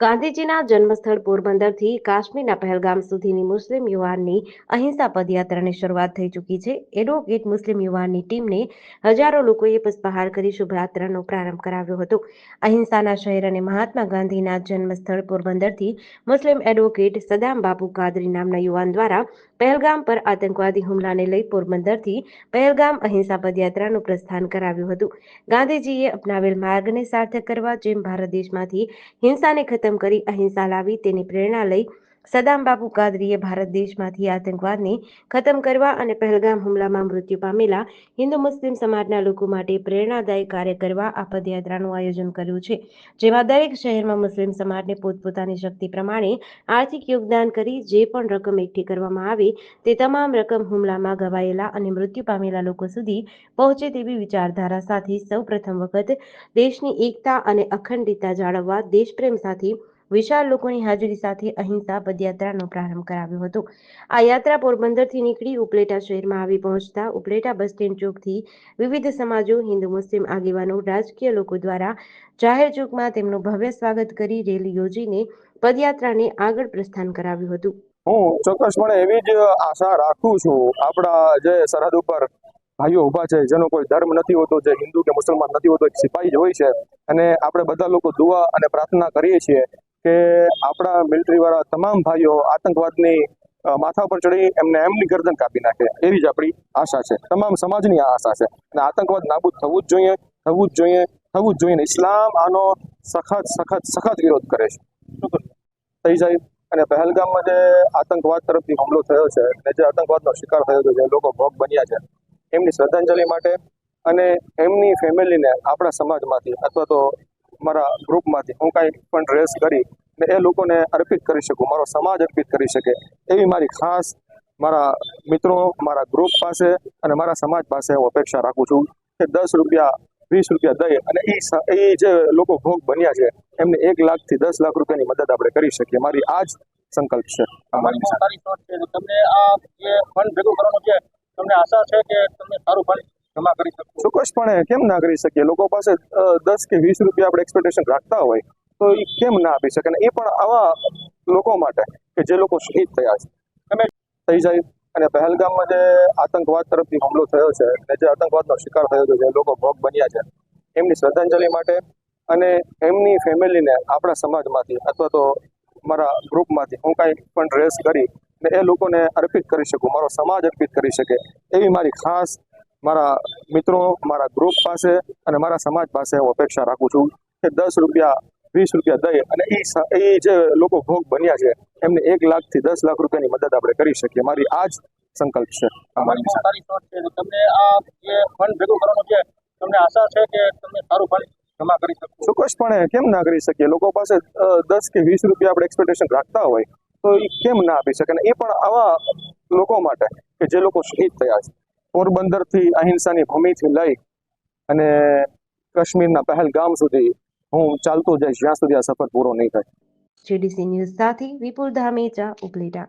ગાંધીજીના જન્મસ્થળ પોરબંદરથી કાશ્મીરના પહેલગામ સુધીની મુસ્લિમ યુવાનની અહિંસા પદયાત્રાની શરૂઆત થઈ ચૂકી છે. એડવોકેટ મુસ્લિમ યુવાનની ટીમને હજારો લોકોએ પુષ્પહાર કરી શુભયાત્રાનો પ્રારંભ કરાવ્યો હતો. અહિંસાના શહેર અને મહાત્મા ગાંધીના જન્મસ્થળ પોરબંદરથી મુસ્લિમ એડવોકેટ સદામ બાપુ કાદરી નામના યુવાન દ્વારા પહેલગામ પર આતંકવાદી હુમલાને લઈ પોરબંદરથી પહેલગામ અહિંસા પદયાત્રાનું પ્રસ્થાન કરાવ્યું હતું. ગાંધીજીએ અપનાવેલ માર્ગને સાર્થક કરવા જેમ ભારત દેશમાંથી હિંસાને ખતમ કરી અહિંસા લાવી તેની પ્રેરણા લઈ સદામ બાબુ કાદરીએ ભારત દેશમાંથી આતંકવાદને ખતમ કરવા અને પહેલગામ હુમલામાં મૃત્યુ પામેલા હિન્દુ મુસ્લિમ સમાજના લોકો માટે પ્રેરણાદાયી કાર્ય કરવા આ પદયાત્રાનું આયોજન કર્યું છે, જેમાં દરેક શહેરમાં મુસ્લિમ સમાજને પોતપોતાની શક્તિ પ્રમાણે આર્થિક યોગદાન કરી જે પણ રકમ એકઠી કરવામાં આવે તે તમામ રકમ હુમલામાં ગવાયેલા અને મૃત્યુ પામેલા લોકો સુધી પહોંચે તેવી વિચારધારા સાથે સૌ પ્રથમ વખત દેશની એકતા અને અખંડિતતા જાળવવા દેશપ્રેમ સાથે વિશાળ લોકોની હાજરી સાથે અહિંસા પદયાત્રાનો પ્રારંભ કરાવ્યો હતો. આ યાત્રા પોરબંદરથી નીકળી ઉપલેટા શહેરમાં આવી પહોંચતા ઉપલેટા બસ સ્ટેન્ડ ચોકથી વિવિધ સમાજો, હિન્દુ, મુસ્લિમ આગેવાનો, રાજકીય લોકો દ્વારા જાહેર ચોકમાં તેમનું ભવ્ય સ્વાગત કરી રેલી યોજીને પદયાત્રાને આગળ પ્રસ્થાન કરાવ્યું હતું. હું ચોક્કસપણે એવી જ આશા રાખું છું. આપણા જે સરહદ ઉપર ભાઈઓ ઊભા છે, જેનો કોઈ ધર્મ નથી હોતો, જે હિન્દુ કે મુસલમાન નથી હોતો, એક સિપાહી જ હોય છે. અને આપણે બધા લોકો દુઆ અને પ્રાર્થના કરીએ છીએ કે આપણા મિલિટરી વાળા તમામ ભાઈઓ આતંકવાદની માથા પર ચડી એમને એમની ગરદન કાપી નાખે. એવી જ આપણી આશા છે. તમામ સમાજની આ આશા છે. અને આતંકવાદ નાબૂદ થવું જ જોઈએ થવું જ જોઈએ થવું જ જોઈએ ને ઇસ્લામ આનો સખત સખત સખત વિરોધ કરે છે. થઈ જાય. અને પહેલગામમાં જે આતંકવાદ તરફથી હુમલો થયો છે અને જે આતંકવાદનો શિકાર થયો છે જે લોકો ભોગ બન્યા છે એમની શ્રદ્ધાંજલિ માટે અને એમની ફેમિલીને આપણા સમાજમાંથી અથવા તો મારા ગ્રુપમાંથી હું કાંઈ પણ ડ્રેસ કરી ને એ લોકોને અર્પિત કરી શકું, મારો સમાજ અર્પિત કરી શકે એવી મારી ખાસ મારા મિત્રો, મારા ગ્રુપ પાસે અને મારા સમાજ પાસે હું અપેક્ષા રાખું છું કે દસ રૂપિયા, વીસ રૂપિયા દઈ અને એ એ જે લોકો ભોગ બન્યા છે, એમને એક લાખથી દસ લાખ રૂપિયાની મદદ આપણે કરી શકીએ. મારી આ જ સંકલ્પ છે. તમને આ જે ફંડ ભેગું કરવાનું છે, તમને આશા છે કે તમને સારું ફંડ જમા કરી શકીએ ચોક્કસપણે કેમ ના કરી શકીએ? લોકો પાસે દસ કે વીસ રૂપિયા આપણે એક્સપેક્ટેશન રાખતા હોય તો એ કેમ ના આપી શકે? ને એ પણ આવા લોકો માટે કે જે લોકો શહીદ થયા છે. તમે થઈ જાય. અને પહેલગામમાં જે આતંકવાદ તરફથી હુમલો થયો છે અને જે આતંકવાદનો શિકાર થયો છે જે લોકો ભોગ બન્યા છે એમની શ્રદ્ધાંજલિ માટે અને એમની ફેમિલીને આપણા સમાજમાંથી અથવા તો મારા ગ્રુપમાંથી હું કાંઈ પણ ડ્રેસ કરી ને એ લોકોને અર્પિત કરી શકું મારો સમાજ અર્પિત કરી શકે એવી મારી ખાસ મારા મિત્રો મારા ગ્રુપ પાસે અને મારા સમાજ પાસે હું અપેક્ષા રાખું છું કે દસ રૂપિયા વીસ રૂપિયા દઈ અને એ એ જે લોકો ભોગ બન્યા છે એમને એક લાખથી દસ લાખ રૂપિયાની મદદ આપણે કરી શકીએ. મારી આ જ સંકલ્પ છે. તમને આ જે ફંડ ભેગું કરવાનું છે તમને આશા છે કે તમે સારું ફંડ જમા કરી શકો? ચોક્કસપણે કેમ ના કરી શકીએ? લોકો પાસે દસ કે વીસ રૂપિયા આપણે એક્સપેક્ટેશન રાખતા હોય તો એ કેમ ના આપી શકે? અને એ પણ આવા લોકો માટે કે જે લોકો શહીદ થયા છે. પોરબંદરથી અહિંસાની ભૂમિથી લઈ અને કાશ્મીરના પહેલગામ સુધી હું ચાલતો જઈશ, જ્યાં સુધી આ સફર પૂરો નહીં થાય. જીડીસી ન્યૂઝ સાથે વિપુલ ધામેચા ઉપલેટા.